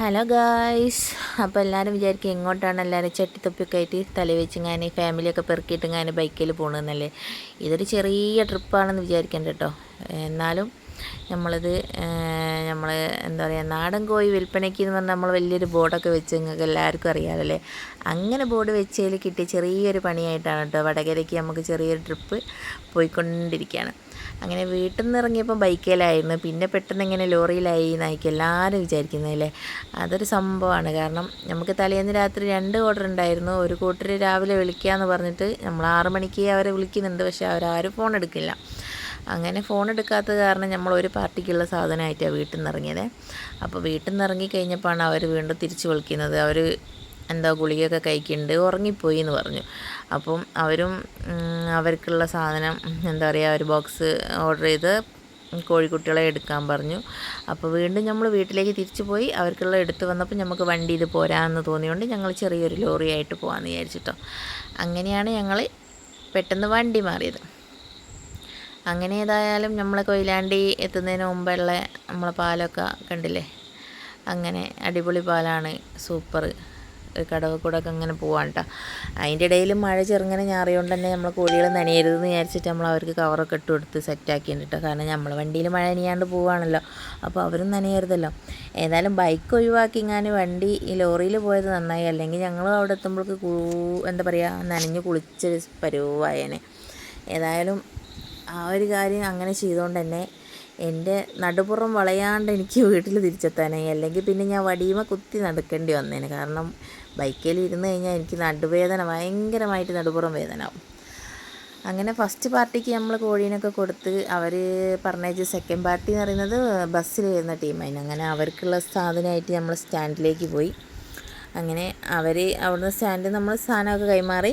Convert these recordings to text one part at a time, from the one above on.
Hello guys അപ്പോൾ എല്ലാവരും വിചാരിക്കും എങ്ങോട്ടാണ് എല്ലാവരും ചട്ടിത്തൊപ്പിയൊക്കെ ആയിട്ട് തല വെച്ച് ഞാൻ ഫാമിലിയൊക്കെ പെറുക്കിയിട്ട് ഞാൻ ബൈക്കിൽ പോകണമെന്നല്ലേ ഇതൊരു ചെറിയ ട്രിപ്പാണെന്ന് വിചാരിക്കണ്ട കേട്ടോ. എന്നാലും നമ്മളിത് നമ്മൾ എന്താ പറയുക നാടൻ കോഴി വിൽപ്പനയ്ക്ക് എന്ന് പറഞ്ഞാൽ നമ്മൾ വലിയൊരു ബോർഡൊക്കെ വെച്ച് നിങ്ങൾക്ക് എല്ലാവർക്കും അറിയാമല്ലേ അങ്ങനെ ബോർഡ് വെച്ചതിൽ കിട്ടിയ ചെറിയൊരു പണിയായിട്ടാണ് കേട്ടോ. വടകരയ്ക്ക് നമുക്ക് ചെറിയൊരു ട്രിപ്പ് പോയിക്കൊണ്ടിരിക്കുകയാണ് അങ്ങനെ വീട്ടിൽ നിന്ന് ഇറങ്ങിയപ്പോൾ ബൈക്കിലായിരുന്നു. പിന്നെ പെട്ടെന്ന് ഇങ്ങനെ ലോറിയിലായി എന്നായിരിക്കും എല്ലാവരും വിചാരിക്കുന്നതല്ലേ അതൊരു സംഭവമാണ്. കാരണം നമുക്ക് തലേന്ന് രാത്രി രണ്ട് ഓർഡർ ഉണ്ടായിരുന്നു. ഒരു കൂട്ടർ രാവിലെ വിളിക്കുക എന്ന് പറഞ്ഞിട്ട് നമ്മൾ ആറ് മണിക്ക് അവരെ വിളിക്കുന്നുണ്ട്. പക്ഷേ അവരാരും ഫോൺ എടുക്കില്ല. അങ്ങനെ ഫോൺ എടുക്കാത്തത് കാരണം നമ്മൾ ഒരു പാർട്ടിക്കുള്ള സാധനമായിട്ടാണ് വീട്ടിൽ നിന്ന് ഇറങ്ങിയത് അപ്പോൾ വീട്ടിൽ നിന്ന് ഇറങ്ങി കഴിഞ്ഞപ്പോഴാണ് അവർ വീണ്ടും തിരിച്ച് വിളിക്കുന്നത്. അവർ എന്താ ഗുളികയൊക്കെ കഴിക്കുന്നുണ്ട് ഉറങ്ങിപ്പോയി എന്ന് പറഞ്ഞു. അപ്പം അവരും അവർക്കുള്ള സാധനം എന്താ പറയുക ഒരു ബോക്സ് ഓർഡർ ചെയ്ത് കോഴിക്കുട്ടികളെ എടുക്കാൻ പറഞ്ഞു. അപ്പോൾ വീണ്ടും നമ്മൾ വീട്ടിലേക്ക് തിരിച്ചു പോയി അവർക്കുള്ള എടുത്തു വന്നപ്പോൾ നമുക്ക് വണ്ടി ഇത് പോരാന്ന് തോന്നിയുകൊണ്ട് ഞങ്ങൾ ചെറിയൊരു ലോറിയായിട്ട് പോകാമെന്ന് വിചാരിച്ചിട്ടോ. അങ്ങനെയാണ് ഞങ്ങൾ പെട്ടെന്ന് വണ്ടി മാറിയത്. അങ്ങനെ ഏതായാലും നമ്മൾ കൊയിലാണ്ടി എത്തുന്നതിന് മുമ്പുള്ള നമ്മളെ പാലൊക്കെ കണ്ടില്ലേ? അങ്ങനെ അടിപൊളി പാലാണ്. സൂപ്പർ. കടവ് കൂടെ ഒക്കെ അങ്ങനെ പോവാൻ കേട്ടോ അതിന്റെ ഇടയിൽ മഴ ചെറുങ്ങനെ ഞാറിയോണ്ട് തന്നെ നമ്മൾ കോഴികൾ നനയരുതെന്ന് വിചാരിച്ചിട്ട് നമ്മൾ അവർക്ക് കവറൊക്കെ ഇട്ട് കൊടുത്ത് സെറ്റാക്കിയിട്ടുണ്ട് കേട്ടോ കാരണം നമ്മൾ വണ്ടിയിൽ മഴ നനയാണ്ട് പോവാണല്ലോ. അപ്പോൾ അവരും നനയരുതല്ലോ. ഏതായാലും ബൈക്ക് ഒഴിവാക്കി ഞാൻ വണ്ടി ഈ ലോറിയിൽ പോയത് നന്നായി. അല്ലെങ്കിൽ ഞങ്ങൾ അവിടെ എത്തുമ്പോഴേക്ക് എന്താ പറയുക നനഞ്ഞ് കുളിച്ച് പരുവായനെ. ഏതായാലും ആ ഒരു കാര്യം അങ്ങനെ ചെയ്തുകൊണ്ട് തന്നെ എന്റെ നടുപുറം വളയാണ്ട് എനിക്ക് വീട്ടിൽ തിരിച്ചെത്താനായി. അല്ലെങ്കിൽ പിന്നെ ഞാൻ വടിയുമ കുത്തി നടക്കേണ്ടി വന്നേനെ. കാരണം ബൈക്കിൽ ഇരുന്ന് കഴിഞ്ഞാൽ എനിക്ക് നടുവേദന ഭയങ്കരമായിട്ട് നടുപുറം വേദന അങ്ങനെ ഫസ്റ്റ് പാർട്ടിക്ക് നമ്മൾ കോഴീനൊക്കെ കൊടുത്ത് അവർ പറഞ്ഞേച്ച് സെക്കൻഡ് പാർട്ടി എന്ന് പറയുന്നത് ബസ്സിൽ വരുന്ന ടീമായിരുന്നു. അങ്ങനെ അവർക്കുള്ള സാധനമായിട്ട് നമ്മൾ സ്റ്റാൻഡിലേക്ക് പോയി. അങ്ങനെ അവർ അവിടുന്ന് സ്റ്റാൻഡിൽ നമ്മൾ സാധനമൊക്കെ കൈമാറി.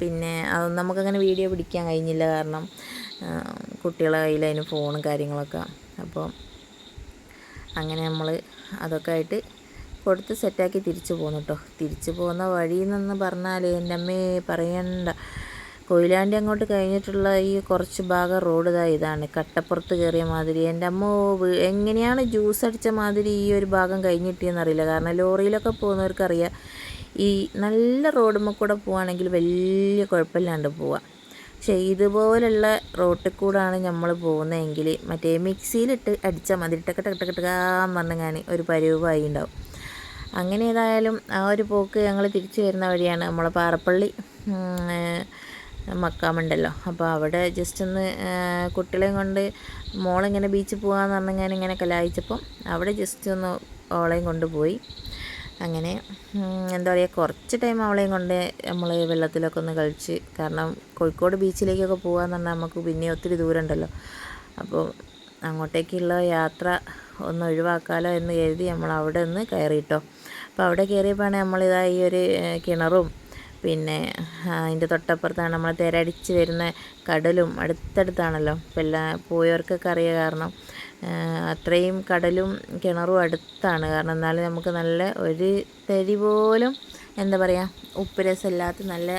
പിന്നെ അതൊന്നും നമുക്കങ്ങനെ വീഡിയോ പിടിക്കാൻ കഴിഞ്ഞില്ല കാരണം കുട്ടികളെ കയ്യിൽ അതിന് ഫോണും കാര്യങ്ങളൊക്കെ. അപ്പോൾ അങ്ങനെ നമ്മൾ അതൊക്കെ ആയിട്ട് കൊടുത്ത് സെറ്റാക്കി തിരിച്ചു പോന്നു കേട്ടോ തിരിച്ചു പോകുന്ന വഴി എന്നൊന്ന് പറഞ്ഞാൽ എന്റെ അമ്മേ പറയണ്ട. കൊയിലാണ്ടി അങ്ങോട്ട് കഴിഞ്ഞിട്ടുള്ള ഈ കുറച്ച് ഭാഗം റോഡ് ഇതാ ഇതാണ്. കട്ടപ്പുറത്ത് കയറിയ മാതിരി. എന്റെ അമ്മ എങ്ങനെയാണ് ജ്യൂസ് അടിച്ച മാതിരി ഈ ഒരു ഭാഗം കഴിഞ്ഞിട്ടിയെന്നറിയില്ല കാരണം ലോറിയിലൊക്കെ പോകുന്നവർക്കറിയാം. ഈ നല്ല റോഡുമ്മ കൂടെ പോവുകയാണെങ്കിൽ വലിയ കുഴപ്പമില്ലാണ്ട് പോവാം. പക്ഷേ ഇതുപോലുള്ള റോട്ടിൽ കൂടാണ് നമ്മൾ പോകുന്നതെങ്കിൽ മറ്റേ മിക്സിയിലിട്ട് അടിച്ചാൽ മതി. ടക്ക് ടക്ക് ടക്ക് ടക്കാന്ന് പറഞ്ഞ് ഞാൻ ഒരു പരുവായി ഉണ്ടാവും അങ്ങനെ ഏതായാലും ആ ഒരു പോക്ക് ഞങ്ങൾ തിരിച്ചു വരുന്ന വഴിയാണ് നമ്മളെ പാറപ്പള്ളി മക്കാമുണ്ടല്ലോ. അപ്പോൾ അവിടെ ജസ്റ്റ് ഒന്ന് കുട്ടികളെയും കൊണ്ട് മോളിങ്ങനെ ബീച്ചിൽ പോകാമെന്ന് പറഞ്ഞാൽ ഇങ്ങനെ കലായിച്ചപ്പം അവിടെ ജസ്റ്റ് ഒന്ന് ഓളെയും കൊണ്ട് പോയി. അങ്ങനെ എന്താ പറയുക കുറച്ച് ടൈം അവളെയും കൊണ്ട് നമ്മൾ വെള്ളത്തിലൊക്കെ ഒന്ന് കളിച്ച് കാരണം കോഴിക്കോട് ബീച്ചിലേക്കൊക്കെ പോകാമെന്ന് പറഞ്ഞാൽ നമുക്ക് പിന്നെ ഒത്തിരി ദൂരം ഉണ്ടല്ലോ അപ്പോൾ അങ്ങോട്ടേക്കുള്ള യാത്ര ഒന്ന് ഒഴിവാക്കാലോ എന്ന് കരുതി നമ്മൾ അവിടെ നിന്ന് കയറിയിട്ടോ. അപ്പോൾ അവിടെ കയറിയപ്പോഴാണ് നമ്മളിതാ ഈ ഒരു കിണറും പിന്നെ അതിന്റെ തൊട്ടപ്പുറത്താണ് നമ്മൾ തിരടിച്ച് വരുന്ന കടലും അടുത്തടുത്താണല്ലോ. എല്ലാ പോയവർക്കൊക്കെ അറിയാം കാരണം അത്രയും കടലും കിണറും അടുത്താണ്. കാരണം എന്നാലും നമുക്ക് നല്ല ഒരു തരി പോലും എന്താ പറയുക ഉപ്പ് രസമില്ലാത്ത നല്ല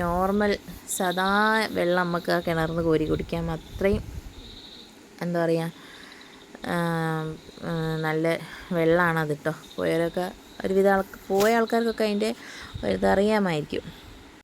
നോർമൽ സദാ വെള്ളം നമുക്ക് ആ കിണറിൽ നിന്ന് കോരി കുടിക്കാം. അത്രയും എന്താ പറയുക നല്ല വെള്ളമാണ് അത് കേട്ടോ പോയവരൊക്കെ ഒരുവിധ ആൾ പോയ ആൾക്കാർക്കൊക്കെ അതിന്റെ ഇതറിയാമായിരിക്കും